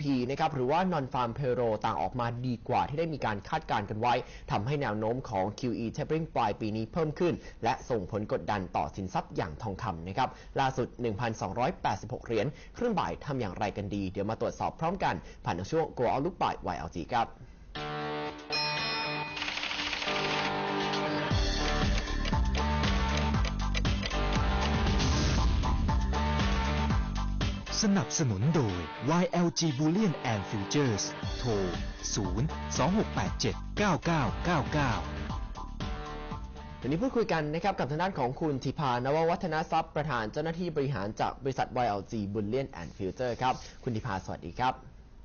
P นะครับหรือว่า non farm payroll ต่างออกมาดีกว่าที่ได้มีการคาดการณ์กันไว้ทำให้แนวโน้มของ QE tapering ปลายปีนี้เพิ่มขึ้น และส่งผลกดดันต่อสินทรัพย์อย่างทองคำนะครับล่าสุด 1,286 เหรียญครึ่งบ่ายทำอย่างไรกันดี เดี๋ยวมาตรวจสอบพร้อมกัน ผ่านทางช่วง Go Out ลูกบ่าย YLG ครับ สนับสนุนโดย YLG Bullion and Futures โทร 0 2687 9999วันนี้พูดคุยกันนะครับกับทางด้านของคุณธิพานววัฒนทรัพย์ประธานเจ้าหน้าที่บริหารจากบริษัท YLG Bullion and Future ครับ คุณธิพาสวัสดีครับ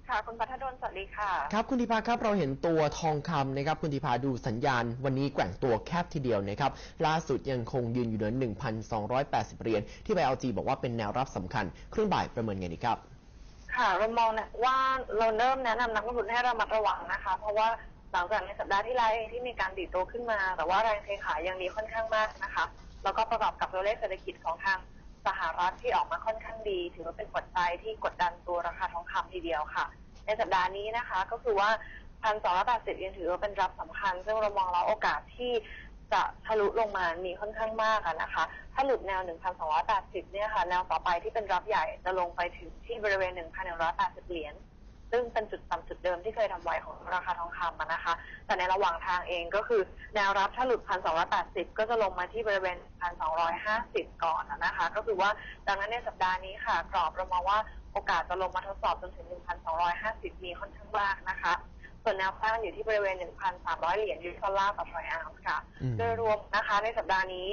ค่ะคุณปัทดลสวัสดีค่ะ ครับคุณธิพาครับเราเห็นตัวทองคำนะครับคุณธิพาดูสัญญาณ วันนี้แกว่งตัวแคบทีเดียวนะครับล่าสุดยังคงยืนอยู่เหนือ 1,280 เหรียญที่ YLG บอกว่าเป็นแนวรับสำคัญครึ่งบ่ายประเมินไงดีครับ ค่ะเรามองนะว่าเราเริ่มแนะนำนักลงทุนให้ระมัดระวังนะคะ เพราะว่าหลังจากในสัปดาห์ที่แล้วเองที่มีการดีดตัวขึ้นมา แต่ว่าแรงเทขายยังดีค่อนข้างมากนะคะ แล้วก็ประกอบกับตัวเลขเศรษฐกิจของทาง สหรัฐที่ออกมาค่อนข้างดี ถือว่าเป็นปัจจัยที่กดดันตัวราคาทองคำทีเดียวค่ะ ในสัปดาห์นี้นะคะก็คือว่า1,280ยังถือว่าเป็นรับสำคัญ ซึ่งเรามองแล้วโอกาสที่จะทะลุลงมามีค่อนข้างมากนะคะ ถ้าหลุดแนว 1,280 เนี่ยค่ะ แนวต่อไปที่เป็นรับใหญ่จะลงไปถึงที่บริเวณ 1,180 เหรียญ ซึ่งเป็นจุดต่ำจุดเดิมที่เคยทำไว้ของราคาทองคำอะนะคะ แต่ในระหว่างทางเองก็คือแนวรับถ้าหลุด 1,280 ก็จะลงมาที่บริเวณ 1,250 ก่อนอะนะคะ ก็คือว่าดังนั้นในสัปดาห์นี้ค่ะ กรอบเรามองว่าโอกาสจะลงมาทดสอบจนถึง 1,250 มีค่อนข้างมากนะคะ ส่วนแนวต้านอยู่ที่บริเวณ 1,300 เหรียญยูเอสดอลลาร์ต่อทรอยออนซ์ค่ะอืมโดยรวมนะคะในสัปดาห์นี้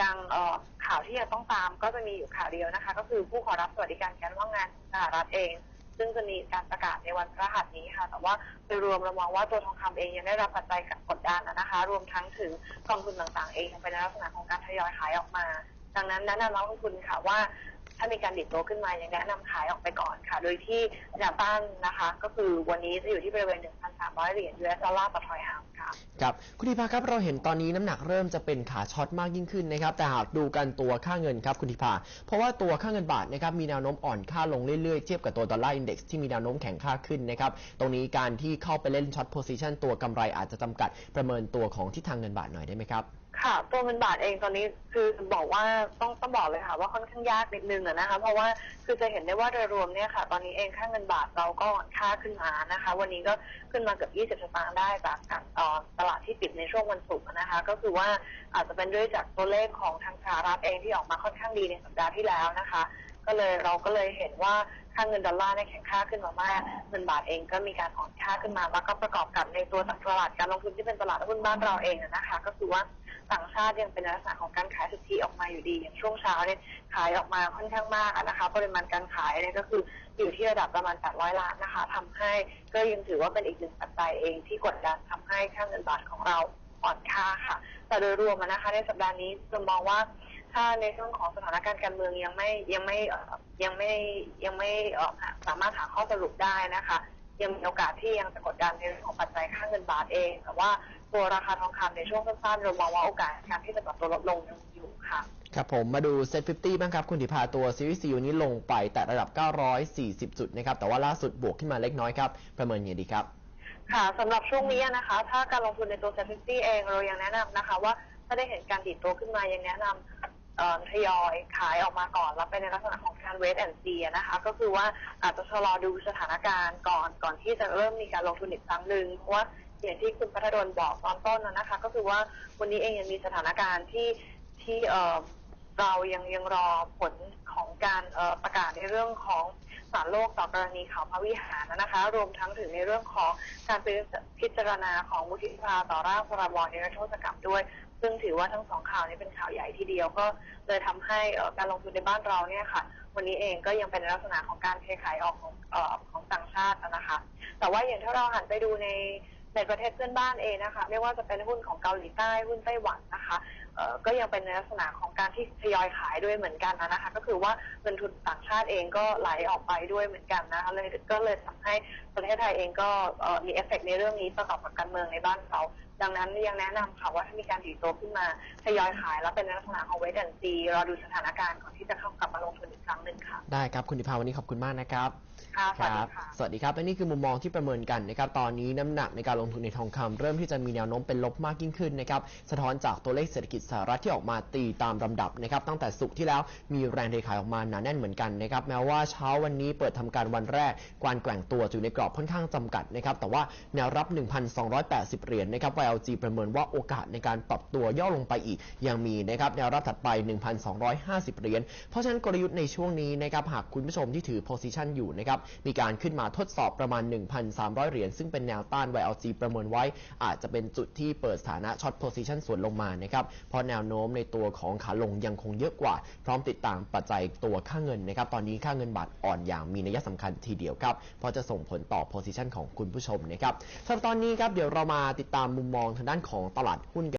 ยังเอ่อข่าวที่ยังต้องตามก็จะมีอยู่ข่าวเดียวนะคะ ก็คือผู้ขอรับสวัสดิการการว่างงานของสหรัฐเอง ซึ่งจะมีการประกาศในวันพระหัสนี้ค่ะ แต่ว่าโดยรวมเรามองว่าตัวทองคำเองยังได้รับปัจจัยกดดันนะคะ รวมทั้งถึงกองทุนต่างๆ เองยังเป็นลักษณะของการทยอยขายออกมา ดังนั้นแนะนำนักลงทุนค่ะว่า ถ้ามีการดิดตัวขึ้นมายังแนะนำขายออกไปก่อนค่ะ โดยที่แนวต้านนะคะ ก็คือวันนี้จะอยู่ที่บริเวณ 1,300 เหรียญ US ดอลลาร์ต่อทรอยออนค่ะ ครับคุณธิพาครับเราเห็นตอนนี้น้ำหนักเริ่มจะเป็นขาช็อตมากยิ่งขึ้นนะครับแต่หากดูกันตัวค่าเงินครับคุณธิพาเพราะว่าตัวค่าเงินบาทนะครับมีแนวโน้มอ่อนค่าลงเรื่อยๆเทียบกับตัวดอลลาร์อินเด็กซ์ที่มีแนวโน้มแข็งค่าขึ้นนะครับตรงนี้การที่เข้าไปเล่นช็อตโพซิชันตัวกำไรอาจจะจำกัดประเมินตัวของทิศทางเงินบาทหน่อยได้ไหมครับ ค่ะ ตัวเงินบาทเองตอนนี้คือบอกว่าต้องต้องบอกเลยค่ะ ว่าค่อนข้างยากนิดนึงอะนะคะ เพราะว่าคือจะเห็นได้ว่าโดยรวมเนี่ยค่ะ ตอนนี้เองค่าเงินบาทเราก็อ่อนค่าขึ้นมานะคะ วันนี้ก็ขึ้นมาเกือบ20สตางค์ได้จากการตลาดที่ปิดในช่วงวันศุกร์นะคะ ก็คือว่าอาจจะเป็นด้วยจากตัวเลขของทางสหรัฐเองที่ออกมาค่อนข้างดีในสัปดาห์ที่แล้วนะคะ ก็เลยเราก็เลยเห็นว่าค่าเงินดอลลาร์เนี่ยแข็งค่าขึ้นมามากเงินบาทเองก็มีการอ่อนค่าขึ้นมาแล้วก็ประกอบกับในตัวตลาดการลงทุนที่เป็นตลาดหุ้นบ้านเราเองนะคะ ก็คือว่าต่างชาติยังเป็นลักษณะของการขายสุทธิออกมาอยู่ดี อย่างช่วงเช้าเนี่ยขายออกมาค่อนข้างมากอะนะคะปริมาณการขายเนี่ยก็คืออยู่ที่ระดับประมาณ 800 ล้านนะคะทำให้ก็ยังถือว่าเป็นอีกหนึ่งปัจจัยเองที่กดดันทำให้ค่าเงินบาทของเราอ่อนค่าค่ะ แต่โดยรวมนะคะในสัปดาห์นี้จะมองว่า ถ้าในเรื่องของสถานการณ์การเมืองยังไม่ยังไม่เอ่อยังไม่ยังไม่เอ่อสามารถหาข้อสรุปได้นะคะ ยังมีโอกาสที่ยังจะกดดันในเรื่องของปัจจัยค่าเงินบาทเอง แต่ว่าตัวราคาทองคำในช่วงสั้นๆเรามองว่าโอกาสการที่จะปรับตัวลดลงยังมีอยู่ค่ะครับผมมาดูเซ็ต50บ้างครับ คุณธิพาตัวซีรีส์ซีนี้ลงไปแต่ระดับ 940 จุดนะครับ แต่ว่าล่าสุดบวกขึ้นมาเล็กน้อยครับ ประเมินยังไงดีครับ ค่ะสำหรับช่วงนี้นะคะ ถ้าการลงทุนในตัวเซ็นฟิตี้เองเรายังแนะนำนะคะ ว่าถ้าได้เห็นการดีดตัวขึ้นมายังแนะนำเอ่อ ทยอยขายออกมาก่อนแล้วเป็นในลักษณะของการเวทแอนด์ซีนะคะ ก็คือว่าอาจจะชะลอดูสถานการณ์ก่อนก่อนที่จะเริ่มมีการลงทุนอีกครั้งหนึ่งเพราะว่าอย่างที่คุณพัทดลบอกตอนต้นนะนะคะ ก็คือว่าวันนี้เองยังมีสถานการณ์ที่ที่เเรายังยังรอผลของการประกาศในเรื่องของสารโลกต่อกรณีข่าวพระวิหารนะคะ รวมทั้งถึงในเรื่องของการพิจารณาของวุฒิสภาต่อร่างพรบนิรโทษกรรมด้วย ซึ่งถือว่าทั้งสองข่าวนี้เป็นข่าวใหญ่ทีเดียว ก็เลยทำให้การลงทุนในบ้านเราเนี่ยค่ะ วันนี้เองก็ยังเป็นลักษณะของการเทขายออกของอของต่างชาตินะคะ แต่ว่าอย่างถ้าเราหันไปดูใน ในประเทศเพื่อนบ้านเองนะคะ ไม่ว่าจะเป็นหุ้นของเกาหลีใต้หุ้นไต้หวันนะคะก็ยังเป็นในลักษณะของการที่ทยอยขายด้วยเหมือนกันนะคะ ก็คือว่าเงินทุนต่างชาติเองก็ไหลออกไปด้วยเหมือนกันนะคะเลยก็เลยทำให้ประเทศไทยเองก็มีเอฟเฟกต์ในเรื่องนี้ประกอบกับการเมืองในบ้านเราดังนั้นยังแนะนำค่ะว่าถ้ามีการดีตัวขึ้นมาทยอยขายแล้วเป็นในลักษณะของเวทแอนซีรอดูสถานการณ์ก่อนที่จะเข้ากลับมาลงทุนอีกครั้ง ได้ครับคุณธิพาวันนี้ขอบคุณมากนะครับค่ะสควัสรัดีบค่ะ สวัสดีครับและนี่คือมุมมองที่ประเมินกันนะครับ ตอนนี้น้ำหนักในการลงทุนในทองคำเริ่มที่จะมีแนวโน้มเป็นลบมากยิ่งขึ้นนะครับ สะท้อนจากตัวเลขเศรษฐกิจสหรัฐที่ออกมาตีตามลำดับนะครับ ตั้งแต่สุกร์ที่แล้วมีแรงเทขายออกมาหนาแน่นเหมือนกันนะครับ แม้ว่าเช้าวันนี้เปิดทำการวันแรกการแกว่งตัวอยู่ในกรอบค่อนข้างจำกัดนะครับ แต่ว่าแนวรับ 1,280 เหรียญนะครับ YLG ประเมินว่าโอกาสในการปรับตัวย่อลงไปอีกยังมีนะครับ แนวรับถัดไป 1,250 เหรียญ เพราะฉะนั้นกลยุทธ์ในช่วงนี้นะครับหากคุณผู้ชมที่ถือ position อยู่นะครับมีการขึ้นมาทดสอบประมาณ 1,300 เหรียญ ซึ่งเป็นแนวต้าน YLG ประเมินไว้ อาจจะเป็นจุดที่เปิดสถานะช็อต position ส่วนลงมานะครับเพราะแนวโน้มในตัวของขาลงยังคงเยอะกว่า พร้อมติดตามปัจจัยตัวค่าเงินนะครับตอนนี้ค่าเงินบาทอ่อนอย่างมีนัยสำคัญทีเดียวครับเพราะจะส่งผลต่อ position ของคุณผู้ชมนะครับสำหรับตอนนี้ครับเดี๋ยวเรามาติดตามมุมมองทางด้านของตลาดหุ้นกัน